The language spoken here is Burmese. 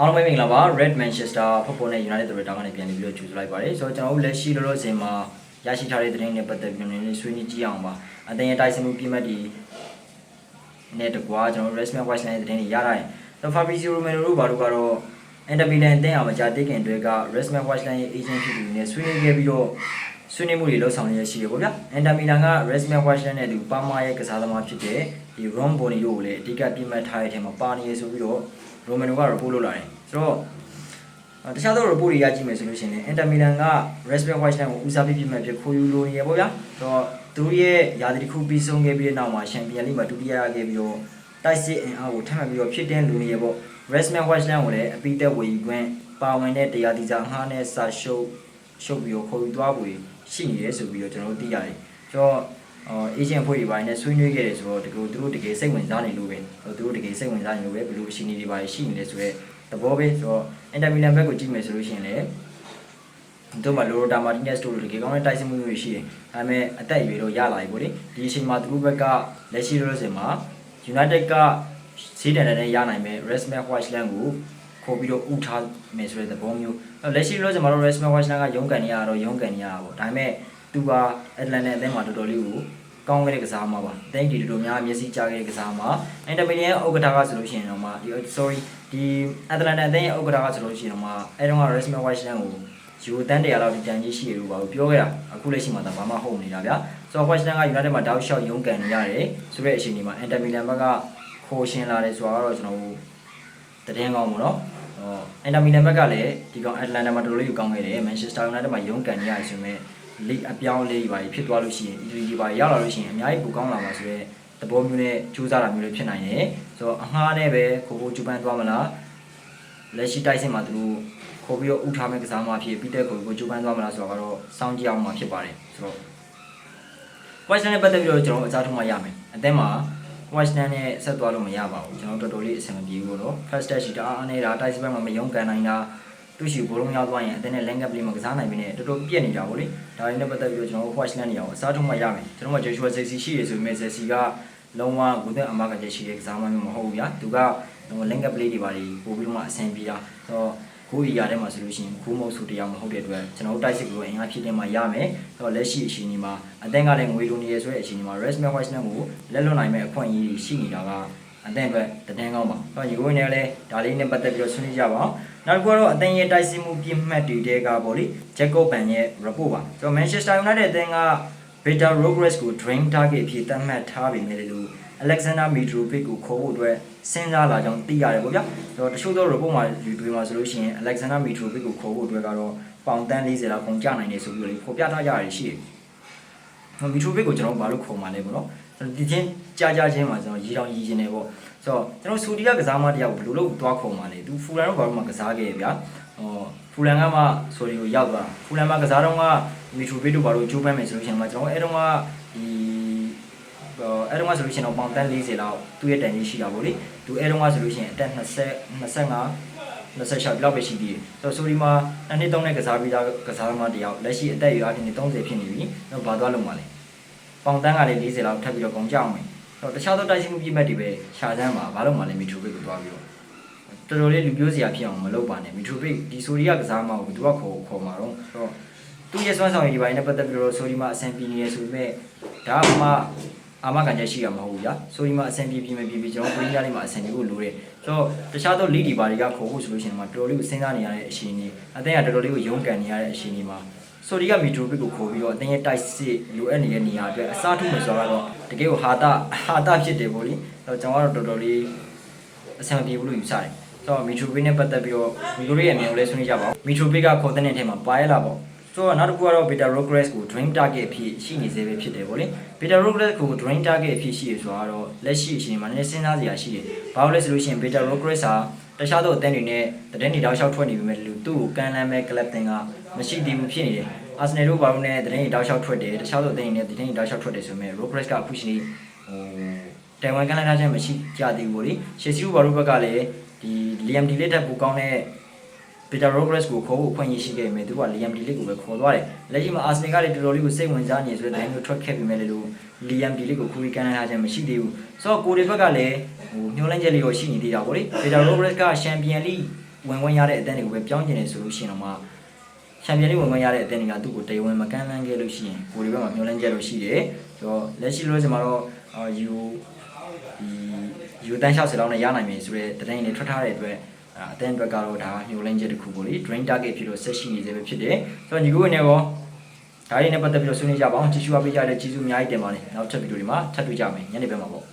အားလုံးပဲမင်္ဂလာပါ Red Manchester ဖုတ်ဖို့နဲ့ United တို့တောင်းကနေပြန်ပြီးတော့ကြိုဆိုလိုက်ပါတယ်ဆိုတော့ကျွန်တော်တို့လက်ရှိလောလောဆယ်မှာရရှိထားတဲ့သတင်းတွေပတ်သက်ပြီးတော့နည်းနည်းဆွေးနွေးကြည့်အောင်ပါအတင်းရဲ့တိုက်စစ်မှုပြမှတ်ဒီနဲ့တကွာကျွန်တော်တို့ Resman Watch Line သတင်းတွေရထားရင်ဆိုတော့ Fabrizio Romano တို့ဘာလို့ကတော့ Inter Milan အသင်းအောင်မကြသေးခင်တွေက Resman Watch Line ရဲ့ agent ဖြစ်သူတွေနဲ့ဆွေးနွေးခဲ့ပြီးတော့ဆွေးနွေးမှုတွေလှုပ်ဆောင်နေရရှိရပေါ့ဗျာ Inter Milan က Resman Watch Line နဲ့သူပါမာရဲ့ကစားသမားဖြစ်တဲ့ဒီ Ron Boni တို့ကိုလည်းအဓိကပြမှတ်ထားတဲ့အထက်မှာပါနေရဆိုပြီးတော့ Romano က report လုပ်လာတယ်ဆိုတော့အဲတခြားသော report တွေရကြည့်မယ်ဆိုလို့ရှိရင်လည်း Inter Milan က Respect Watch Line ကိုဦးစားပေးပြမှဖြစ်ခိုးယူလိုနေရပေါ့ဗျာ။ဆိုတော့သူတို့ရဲ့ယာတီတစ်ခုပြီးဆုံးခဲ့ပြီးတဲ့နောက်မှာ Champion League မှာဒုတိယရခဲ့ပြီးတော့တိုက်စစ်အင်အားကိုထပ်မံပြီးတော့ဖြစ်တဲ့လူနေရပေါ့။ Respect Watch Line ကိုလည်းအပိသက်ဝေယူခွင့်ပါဝင်တဲ့တရားတီစာငှားနဲ့စာရှုပ်ရှုပ်ပြီးတော့ခေါ်ယူသွားဖို့ရှိနေတယ်ဆိုပြီးတော့ကျွန်တော်တို့သိရတယ်။ဆိုတော့ အော် agent ဖွဲ့တွေပိုင်းနဲ့ဆွေးနွေးခဲ့တယ်ဆိုတော့တကူသူတို့တကယ်စိတ်ဝင်စားနေလို့ပဲသူတို့တကယ်စိတ်ဝင်စားနေလို့ပဲဘယ်လိုအရှင်တွေပိုင်းရှိနေလဲဆိုတော့သဘောပဲဆိုတော့ Inter Milan ဘက်ကိုကြည့်မယ်ဆိုလို့ရှိရင်လည်းတို့မှာလိုရိုတာမာတီနက်စ်တို့လိုတကယ်ကောင်းတဲ့တိုက်စစ်မှုတွေရှိတယ်။ဒါပေမဲ့အသက်အရွယ်တော့ရလာပြီပေါ့လေ။ဒီအချိန်မှာသူတို့ဘက်ကလက်ရှိလိုစင်မှာ United ကဈေးတန်တန်နဲ့ရနိုင်မဲ့ Resman Watchland ကိုခေါ်ပြီးတော့ဥထားမယ်ဆိုတဲ့သဘောမျိုး။အဲ့လက်ရှိလိုစင်မှာတော့ Resman Watchland ကရုန်းကန်နေရတော့ရုန်းကန်နေရတာပေါ့။ဒါပေမဲ့သူက Atlanta အသင်းမှာတော်တော်လေးကို ကောင်းခဲ့တဲ့ကစားမှာပါ။အသင်းဒီတော်တော်များမျက်စိကြားခဲ့တဲ့ကစားမှာ Inter Milan ရဲ့ဥက္ကဋ္ဌကဆိုလို့ရှိရင်တော့မှဒီ sorry ဒီ Atlanta အသင်းရဲ့ဥက္ကဋ္ဌကဆိုလို့ရှိရင်တော့မှအဲတုန်းက Resman Watchland ကိုယူတန်း100လောက်ဒီတန်ကြီးရှိရလို့ပါပြောခဲ့တာအခုလက်ရှိမှာတော့ဘာမှဟုတ်နေတာဗျာဆိုတော့ Watchland က United မှာတောက်လျှောက်ရုန်းကန်နေရတယ်ဆိုတဲ့အချိန်ဒီမှာ Inter Milan ဘက်ကခိုးရှင်းလာတယ်ဆိုတာကတော့ကျွန်တော်တို့တည်င်းကောင်းပေါ့နော်ဟော Inter Milan ဘက်ကလည်းဒီကောင် Atlanta မှာတော်တော်လေးကိုကောင်းခဲ့တယ် Manchester United မှာရုန်းကန်နေရတယ်ဆိုပေမဲ့ league အပြောင်းအလဲတွေပါဖြစ်သွားလို့ရှိရင် Italy တွေပါရောက်လာလို့ရှိရင်အများကြီးပိုကောင်းလာမှာဆိုတော့သဘောမျိုးနဲ့ကြိုးစားတာမျိုးတွေဖြစ်နိုင်တယ်ဆိုတော့အငှားနဲ့ပဲခိုးခိုးကျူပန်းသွားမလားလက်ရှိတိုက်စစ်မှာသူတို့ခေါ်ပြီးတော့ဥထားမဲ့ကစားမှာဖြစ်ပြီးတဲ့ကိုကိုကျူပန်းသွားမလားဆိုတော့ကတော့စောင့်ကြည့်အောင်မှာဖြစ်ပါတယ်ဆိုတော့ question နဲ့ပတ်သက်ပြီးတော့ကျွန်တော်အစားထုတ်မှရမယ်အသင်းမှာ question နဲ့ဆက်သွားလို့မရပါဘူးကျွန်တော်တော်တော်လေးအဆင်မပြေဘူးတော့ first touch ရှိတာအားနေတာတိုက်စစ်ဘက်မှာမယုံကန်နိုင်တာ သူ့ရှိဘလုံးရောက်သွားရင်အသင်းနဲ့ link up play မှာကစားနိုင်ပြီနဲ့တော်တော်ပြက်နေတာဗောလေဒါတွေနဲ့ပတ်သက်ပြီးတော့ကျွန်တော် question နေအောင်အစားထုတ်မှရမယ်ကျွန်တော်က Joshua Zexi ရှိရဆိုပေမဲ့ Zexi ကလုံးဝကိုယ်သက်အမကချက်ရှိတဲ့ကစားမမျိုးမဟုတ်ဘူးဗျာသူက link up play တွေပါတွေပို့ပြီးတော့မှအဆင်ပြေတာဆိုတော့ကိုယ်အရာထဲမှာဆိုလို့ရှိရင်ကိုမုတ်ဆိုတရားမဟုတ်တဲ့အတွက်ကျွန်တော်တို့တိုက်စစ်ကိုအင်အားဖြစ်တင်မှရမယ်ဆိုတော့လက်ရှိအချိန်ဒီမှာအသင်းကလည်းငွေလိုနေရဆိုတဲ့အချိန်ဒီမှာ rest match watch နဲ့ကိုလက်လွတ်နိုင်မဲ့အခွင့်အရေးရှိနေတာက အသင်းအတွက်တည်င်းကောင်းပါဆိုတော့ဒီကိုနေလည်းဒါလေးနဲ့ပတ်သက်ပြီးတော့ဆွေးနွေးကြပါအောင်နောက်တစ်ခုကတော့အသင်းရဲ့တိုက်စစ်မှုပြင်းမှတ်တွေတဲကပေါ့လေ Jacob Ban ရဲ့ report ပါဆိုတော့ Manchester United အသင်းက Beta Progress ကို drain target အဖြစ်သတ်မှတ်ထားပေမဲ့လို့ Alexander Mitrovic ကိုခေါ်ဖို့အတွက်စဉ်းစားလာကြောင်းသိရတယ်ပေါ့ဗျာ။ဆိုတော့တချို့သော report မှာဒီတွေမှာဆိုလို့ရှိရင် Alexander Mitrovic ကိုခေါ်ဖို့အတွက်ကတော့ပေါင်တန်း40လောက်ကုန်ကျနိုင်တယ်ဆိုပြီးတော့လေဖော်ပြထားကြရတယ်ရှိတယ်။မီထရိုဗစ်ကိုကျွန်တော်ဘာလို့ခေါ်မှလဲပေါ့နော်။ကျွန်တော် ဒီချင်းကြားကြားချင်းမှာကျွန်တော်ရီတောင်ရီရှင်နေပေါ့။ဆိုတော့ကျွန်တော်ဆူဒီကကစားမတရားကိုဘယ်လိုလုပ်သွားခေါ်မှလဲ။ तू ဖူလန်တော့ဘာလို့မှကစားခဲ့ရဗျာ။ဟောဖူလန်ကမှဆိုဒီကိုရောက်သွား။ဖူလန်မှာကစားတော့ကမီထရိုဗစ်တို့ဘာလို့ကြိုးပမ်းမယ်ဆိုလို့ရှိရင်မှကျွန်တော်အဲ့တုန်းကဒီအဲ့တုန်းကဆိုလို့ရှိရင်တော့ပေါင်တန်း40လောက်သူ့ရဲ့တန်ကြီးရှိတာပေါ့လေ။သူအဲ့တုန်းကဆိုလို့ရှိရင်အသက်20 25 26လောက်ပဲရှိသေးတယ်။ဆိုတော့ဆိုဒီမှာနှစ်နှစ်သုံးနဲ့ကစားပြီးသားကစားသမားတယောက်လက်ရှိအသက်အရွယ်အချင်း30ဖြစ်နေပြီ။တော့ဘာသွားလုံးမလဲ။ ပေါင်တန်းကလည်း40လောက်ထပ်ပြီးတော့ကုန်ကြအောင်မယ်။ဆိုတော့တခြားသောတိုက်စစ်မှုပြည့်မဲ့တွေပဲရှာစမ်းပါဘာလို့မှလည်းမီထရိုဘစ်ကိုသွားပြီးတော့တော်တော်လေးလူပြောစရာဖြစ်အောင်မလုပ်ပါနဲ့မီထရိုဘစ်ဒီဆိုဒီကကစားမကိုဘယ်သူကခေါ်ခေါ်မှာတော့ဆိုတော့သူ့ရဲ့စွမ်းဆောင်ရည်ဒီပိုင်းနဲ့ပတ်သက်ပြီးတော့ဆိုဒီမှာအဆင်ပြေနေရဆိုပေမဲ့ဒါမှအာမခံချက်ရှိရမှာမဟုတ်ဘူးဗျာဆိုဒီမှာအဆင်ပြေပြေမယ်ပြေပြေကျွန်တော်ပရင်းကြလေးမှာအဆင်ပြေဖို့လိုတယ်ဆိုတော့တခြားသော lead ဒီပါတွေကခေါ်ဖို့ဆိုလို့ရှိရင်တော့တော်တော်လေးကိုစဉ်းစားနေရတဲ့အချိန်ကြီးအသင်းကတော်တော်လေးကိုရုန်းကန်နေရတဲ့အချိန်ကြီးမှာ ဆိုဒီကမီထရိုဘစ်ကိုခေါ်ပြီးတော့အသင်းရဲ့တိုက်စစ်လိုအပ်နေတဲ့နေရာအတွက်အစားထိုးမယ်ဆိုတော့တကယ်ကိုဟာတာဟာတာဖြစ်တယ်ပေါ့လေအဲတော့ကျွန်တော်ကတော့တော်တော်လေးအဆင်ပြေဘူးလို့ယူဆတယ်ဆိုတော့မီထရိုဘစ်နဲ့ပတ်သက်ပြီးတော့မီထရိုဘစ်ရဲ့အမြင်ကိုလည်းဆွေးနွေးကြပါဦးမီထရိုဘစ်ကခေါ်တဲ့နေထဲမှာပါရလာပေါ့ ဆိုတော့နောက်တစ်ခုကတော့ beta progress ကို dream target အဖြစ်ရှိနေစေပဲဖြစ်တယ်ဗောလေ beta progress ကို dream target အဖြစ်ရှိရဆိုတော့လက်ရှိအချိန်မှာနည်းနည်းစဉ်းစားစရာရှိတယ်ဘာလို့လဲဆိုလို့ရှိရင် beta progress ဟာတခြားသောအသင်းတွေနဲ့တတဲ့နေတောက်လျှောက်ထွက်နေပြီမဲ့လူသူ့ကိုကန်လမ်းမဲ့ club တင်ကမရှိသေးဘူးဖြစ်နေတယ်အာဆနယ်တို့ဘာလို့နဲ့တတဲ့နေတောက်လျှောက်ထွက်တယ်တခြားသောအသင်းတွေနဲ့တတဲ့နေတောက်လျှောက်ထွက်တယ်ဆိုပေမဲ့ progress ကအခုရှိနေဟိုတိုင်ဝမ်ကန်လမ်းထားခြင်းမရှိကြသေးဘူးဗောလေရှေစီတို့ဘာလို့ဘက်ကလည်းဒီ Liam Delay တက်ပိုကောင်းတဲ့ Peter Progress ကိုခေါ်ဖို့ဖွင့်ရရှိခဲ့မယ်သူက Liam Delay ကိုပဲခေါ်သွားတယ်လက်ရှိမှာ Arsenal ကလည်းတော်တော်လေးကိုစိတ်ဝင်စားနေဆိုတဲ့တိုင်းမျိုးထွက်ခဲ့ပြီးမဲ့လို့ Liam Delay ကိုခူရီကန်ထားခြင်းမရှိသေးဘူးဆိုတော့ကိုတွေဘက်ကလည်းဟိုညှိုးလန်းချက်လေးကိုရှိနေသေးတာဗောလေ Peter Progress က Champion League ဒီဝင်ဝင်ရတဲ့အတန်းတွေကိုပဲပြောင်းကျင်နေဆိုလို့ရှိရင်တော့မှချန်ပီယံလိဝင်ဝင်ရတဲ့အတန်းတွေကသူ့ကိုတရားဝင်မကမ်းလှမ်းခဲ့လို့ရှိရင်ကိုယ်တွေဘက်မှာမျှော်လင့်ချက်လို့ရှိတယ်ဆိုတော့လက်ရှိလို့ကျွန်တော်တို့အာယူဒီယူတန်း60လောက်နဲ့ရနိုင်ပြီဆိုတဲ့တရင်တွေထွက်ထားတဲ့အတွက် အာအတန်းအတွက်ကတော့ဒါမျှော်လင့်ချက်တစ်ခုပေါ့လေ drain target ဖြစ်လို့ဆက်ရှိနေသေးပဲဖြစ်တယ်ဆိုတော့ညီကိုအနေနဲ့ရောဒါတွေနဲ့ပတ်သက်ပြီးတော့ဆွေးနွေးကြပါအောင်ကြည့်ရှုအားပေးကြတဲ့ကျေးဇူးအများကြီးတင်ပါတယ်နောက်ထပ်ဗီဒီယိုတွေမှာထပ်တွေ့ကြမယ်ညနေဘက်မှာပေါ့